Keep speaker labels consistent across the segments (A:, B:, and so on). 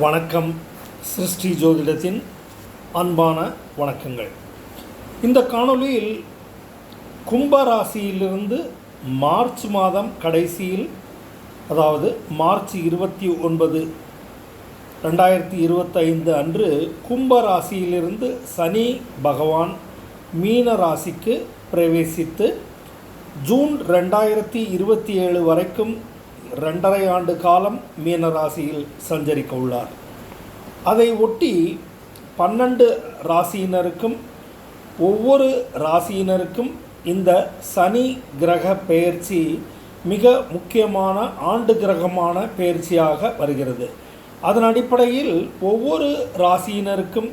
A: வணக்கம் சிருஷ்டி ஜோதிடத்தின் அன்பான வணக்கங்கள். இந்த காணொளியில் கும்பராசியிலிருந்து மார்ச் மாதம் கடைசியில் அதாவது மார்ச் இருபத்தி ஒன்பது ரெண்டாயிரத்தி இருபத்தைந்து அன்று கும்பராசியிலிருந்து சனி பகவான் மீன ராசிக்கு பிரவேசித்து ஜூன் ரெண்டாயிரத்தி இருபத்தி ஏழு வரைக்கும் ரெண்டரை ஆண்டு காலம் மீன ராசியில் சஞ்சரிக்க உள்ளார். அதை ஒட்டி பன்னெண்டு ராசியினருக்கும் ஒவ்வொரு ராசியினருக்கும் இந்த சனி கிரக பெயர்ச்சி மிக முக்கியமான ஆண்டு கிரகமான பெயர்ச்சியாக வருகிறது. அதன் அடிப்படையில் ஒவ்வொரு ராசியினருக்கும்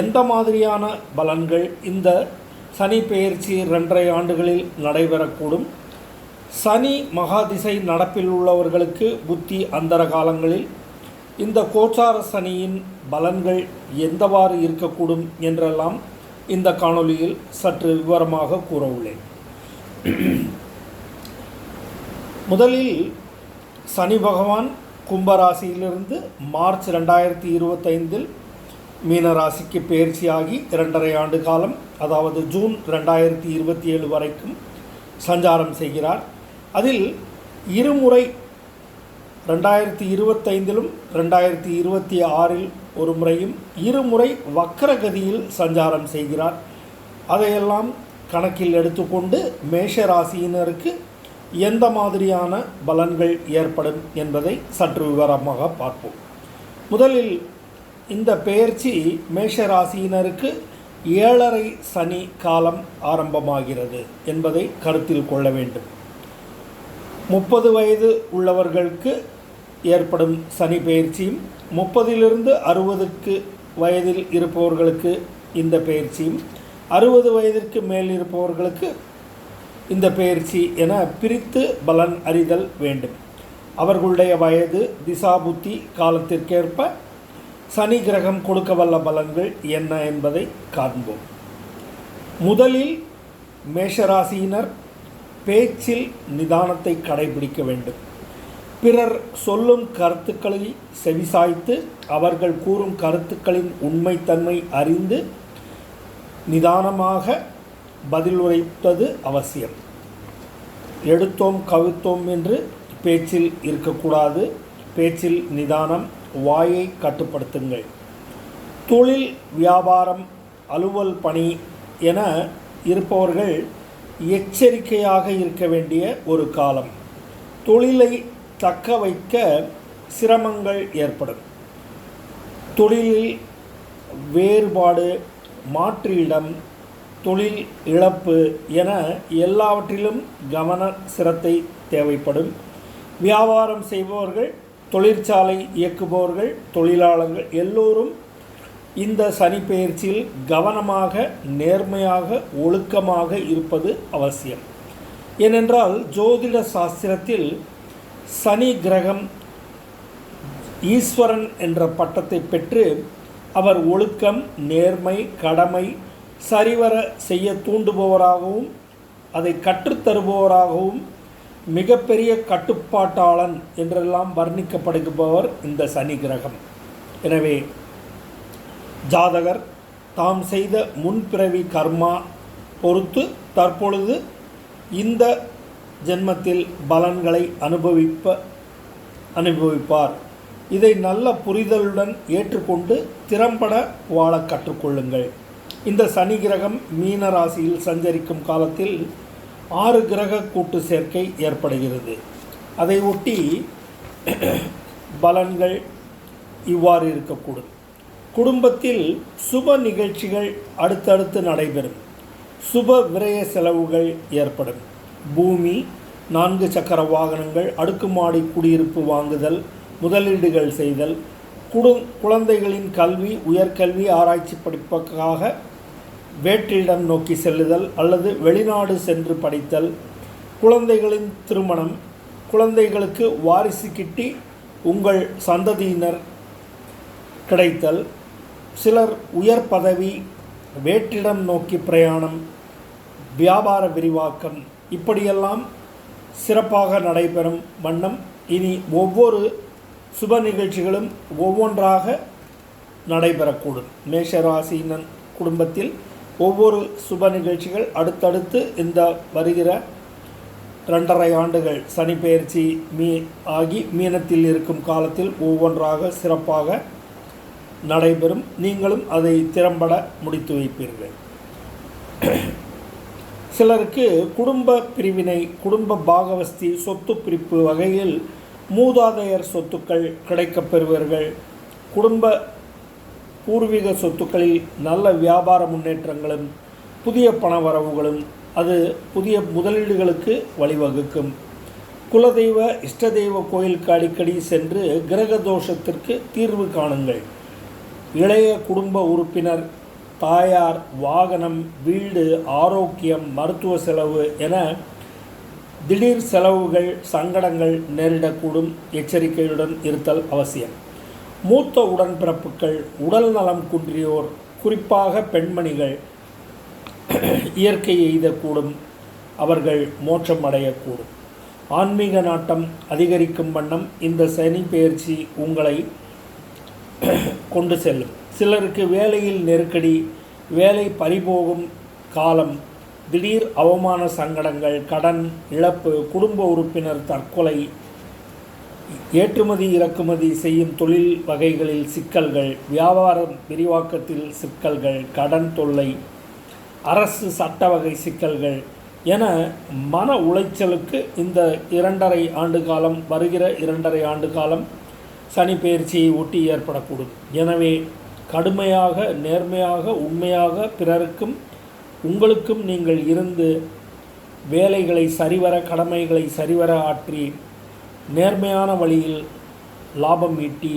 A: எந்த மாதிரியான பலன்கள் இந்த சனி பெயர்ச்சி ரெண்டரை ஆண்டுகளில் நடைபெறக்கூடும்? சனி மகாதிசை நடப்பில் உள்ளவர்களுக்கு புத்தி அந்தர காலங்களில் இந்த கோச்சார சனியின் பலன்கள் எந்தவாறு இருக்கக்கூடும் என்றெல்லாம் இந்த காணொளியில் சற்று விவரமாக கூற உள்ளேன் முதலில் சனி பகவான் கும்பராசியிலிருந்து மார்ச் ரெண்டாயிரத்தி இருபத்தைந்தில் மீனராசிக்கு பயிற்சியாகி இரண்டரை ஆண்டு காலம் அதாவது ஜூன் ரெண்டாயிரத்தி இருபத்தி ஏழு வரைக்கும் சஞ்சாரம் செய்கிறார். அதில் இருமுறை ரெண்டாயிரத்தி இருபத்தைந்திலும் ரெண்டாயிரத்தி இருபத்தி ஆறில் ஒரு முறையும் இருமுறை வக்கரகதியில் சஞ்சாரம் செய்கிறார். அதையெல்லாம் கணக்கில் எடுத்துக்கொண்டு மேஷ ராசியினருக்கு எந்த மாதிரியான பலன்கள் ஏற்படும் என்பதை சற்று விவரமாக பார்ப்போம். முதலில் இந்த பெயர்ச்சி மேஷ ராசியினருக்கு ஏழரை சனி காலம் ஆரம்பமாகிறது என்பதை கருத்தில் கொள்ள வேண்டும். முப்பது வயது உள்ளவர்களுக்கு ஏற்படும் சனி பயிற்சியும் முப்பதிலிருந்து அறுபதுக்கு வயதில் இருப்பவர்களுக்கு இந்த பயிற்சியும் அறுபது வயதிற்கு மேல் இருப்பவர்களுக்கு இந்த பயிற்சி என பிரித்து பலன் அறிதல் வேண்டும். அவர்களுடைய வயது திசாபுத்தி காலத்திற்கேற்ப சனி கிரகம் கொடுக்க வல்ல பலன்கள் என்ன என்பதை காண்போம். முதலில் மேஷராசியினர் பேச்சில் நிதானத்தை கடைபிடிக்க வேண்டும். பிறர் சொல்லும் கருத்துக்களை செவிசாய்த்து அவர்கள் கூறும் கருத்துக்களின் உண்மைத்தன்மை அறிந்து நிதானமாக பதில் உரைப்பது அவசியம். எடுத்தோம் கவித்தோம் என்று பேச்சில் இருக்கக்கூடாது. பேச்சில் நிதானம் வாயை கட்டுப்படுத்துங்கள். தொழில் வியாபாரம் அலுவல் பணி என இருப்பவர்கள் எச்சரிக்கையாக இருக்க வேண்டிய ஒரு காலம். தொழிலை தக்க வைக்க சிரமங்கள் ஏற்படும். தொழிலில் வேறுபாடு மாற்று இடம் தொழில் இழப்பு என எல்லாவற்றிலும் கவன சிரத்தை தேவைப்படும். வியாபாரம் செய்பவர்கள் தொழிற்சாலை இயக்குபவர்கள் தொழிலாளர்கள் எல்லோரும் இந்த சனிப்பெயர்ச்சியில் கவனமாக நேர்மையாக ஒழுக்கமாக இருப்பது அவசியம். ஏனென்றால் ஜோதிட சாஸ்திரத்தில் சனி கிரகம் ஈஸ்வரன் என்ற பட்டத்தை பெற்று அவர் ஒழுக்கம் நேர்மை கடமை சரிவர செய்ய தூண்டுபவராகவும் அதை கற்றுத்தருபவராகவும் மிகப்பெரிய கட்டுப்பாட்டாளன் என்றெல்லாம் வர்ணிக்கப்படுபவர் இந்த சனி கிரகம். எனவே ஜாதகர் தாம் செய்த முன்பிறவி கர்மா பொறுத்து தற்பொழுது இந்த ஜென்மத்தில் பலன்களை அனுபவிப்ப அனுபவிப்பார். இதை நல்ல புரிதலுடன் ஏற்றுக்கொண்டு திறம்பட வாழ கற்றுக்கொள்ளுங்கள். இந்த சனி கிரகம் மீன ராசியில் சஞ்சரிக்கும் காலத்தில் ஆறு கிரக கூட்டு சேர்க்கை ஏற்படுகிறது. அதை ஒட்டி பலன்கள் இவ்வாறு இருக்கக்கூடும். குடும்பத்தில் சுப நிகழ்ச்சிகள் அடுத்தடுத்து நடைபெறும். சுப விரய செலவுகள் ஏற்படும். பூமி நான்கு சக்கர வாகனங்கள் அடுக்குமாடி குடியிருப்பு வாங்குதல் முதலீடுகள் செய்தல் குடு குழந்தைகளின் கல்வி உயர்கல்வி ஆராய்ச்சி படிப்புக்காக வேற்றிடம் நோக்கி செல்லுதல் அல்லது வெளிநாடு சென்று படித்தல் குழந்தைகளின் திருமணம் குழந்தைகளுக்கு வாரிசு கிட்டி உங்கள் சந்ததியினர் கிடைத்தல் சிலர் உயர் பதவி வேற்றிடம் நோக்கி பிரயாணம் வியாபார விரிவாக்கம் இப்படியெல்லாம் சிறப்பாக நடைபெறும் வண்ணம் இனி ஒவ்வொரு சுப நிகழ்ச்சிகளும் ஒவ்வொன்றாக நடைபெறக்கூடும். மேஷராசினன் குடும்பத்தில் ஒவ்வொரு சுப நிகழ்ச்சிகள் அடுத்தடுத்து இந்த வருகிற ரெண்டரை ஆண்டுகள் சனி பயிற்சி மீ ஆகி மீனத்தில் இருக்கும் காலத்தில் ஒவ்வொன்றாக சிறப்பாக நடைபெறும். நீங்களும் அதை திறம்பட முடித்து வைப்பீர்கள். சிலருக்கு குடும்ப பிரிவினை குடும்ப பாகவஸ்தி சொத்து பிரிப்பு வகையில் மூதாதையர் சொத்துக்கள் கிடைக்கப் பெறுவீர்கள். குடும்ப பூர்வீக சொத்துக்களில் நல்ல வியாபார முன்னேற்றங்களும் புதிய பணவரவுகளும் அது புதிய முதலீடுகளுக்கு வழிவகுக்கும். குலதெய்வ இஷ்ட தெய்வ கோயிலுக்கு அடிக்கடி சென்று கிரக தோஷத்திற்கு தீர்வு காணுங்கள். இளைய குடும்ப உறுப்பினர் தாயார் வாகனம் வீடு ஆரோக்கியம் மருத்துவ செலவு என திடீர் செலவுகள் சங்கடங்கள் நேரிடக்கூடும் எச்சரிக்கையுடன் இருத்தல் அவசியம். மூத்த உடன்பிறப்புகள் உடல் நலம் குன்றியோர் குறிப்பாக பெண்மணிகள் இயற்கை எய்தக்கூடும் அவர்கள் மோட்சம் அடையக்கூடும். ஆன்மீக நாட்டம் அதிகரிக்கும் வண்ணம் இந்த சனி பயிற்சி உங்களை கொண்டு செல்லும். சிலருக்கு வேலையில் நெருக்கடி வேலை பறிபோகும் காலம் திடீர் அவமான சங்கடங்கள் கடன் இழப்பு குடும்ப உறுப்பினர் தற்கொலை ஏற்றுமதி இறக்குமதி செய்யும் தொழில் வகைகளில் சிக்கல்கள் வியாபாரம் விரிவாக்கத்தில் சிக்கல்கள் கடன் தொல்லை அரசு சட்ட வகை சிக்கல்கள் என மன உளைச்சலுக்கு இந்த இரண்டரை ஆண்டு காலம் வருகிற இரண்டரை ஆண்டு காலம் சனி பயிற்சியை ஒட்டி ஏற்படக்கூடும். எனவே கடுமையாக நேர்மையாக உண்மையாக பிறருக்கும் உங்களுக்கும் நீங்கள் இருந்து வேலைகளை சரிவர கடமைகளை சரிவர ஆற்றி நேர்மையான வழியில் லாபம் ஈட்டி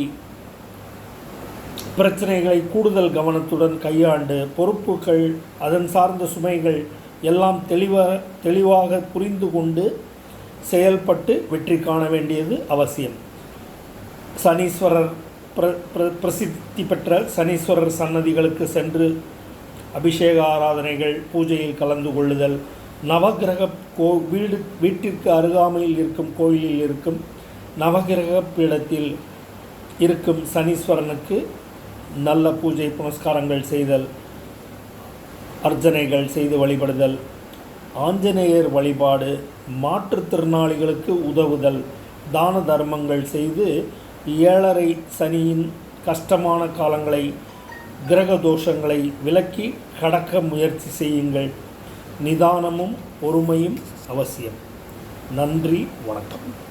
A: பிரச்சனைகளை கூடுதல் கவனத்துடன் கையாண்டு பொறுப்புகள் அதன் சார்ந்த சுமைகள் எல்லாம் தெளிவாக தெளிவாக புரிந்து கொண்டு செயல்பட்டு வெற்றி காண வேண்டியது அவசியம். சனீஸ்வரர் பிர பிர- பிரசித்தி பெற்ற சனீஸ்வரர் சன்னதிகளுக்கு சென்று அபிஷேக ஆராதனைகள் பூஜையில் கலந்து கொள்ளுதல் நவக்கிரக கோ வீடு வீட்டிற்கு அருகாமையில் இருக்கும் கோயிலில் இருக்கும் நவகிரக பீடத்தில் இருக்கும் சனீஸ்வரனுக்கு நல்ல பூஜை புனஸ்காரங்கள் செய்தல் அர்ச்சனைகள் செய்து வழிபடுதல் ஆஞ்சநேயர் வழிபாடு மாற்றுத்திறனாளிகளுக்கு உதவுதல் தான தர்மங்கள் செய்து ஏழரை சனியின் கஷ்டமான காலங்களை கிரக தோஷங்களை விலக்கி கடக்க முயற்சி செய்யுங்கள். நிதானமும் பொறுமையும் அவசியம். நன்றி வணக்கம்.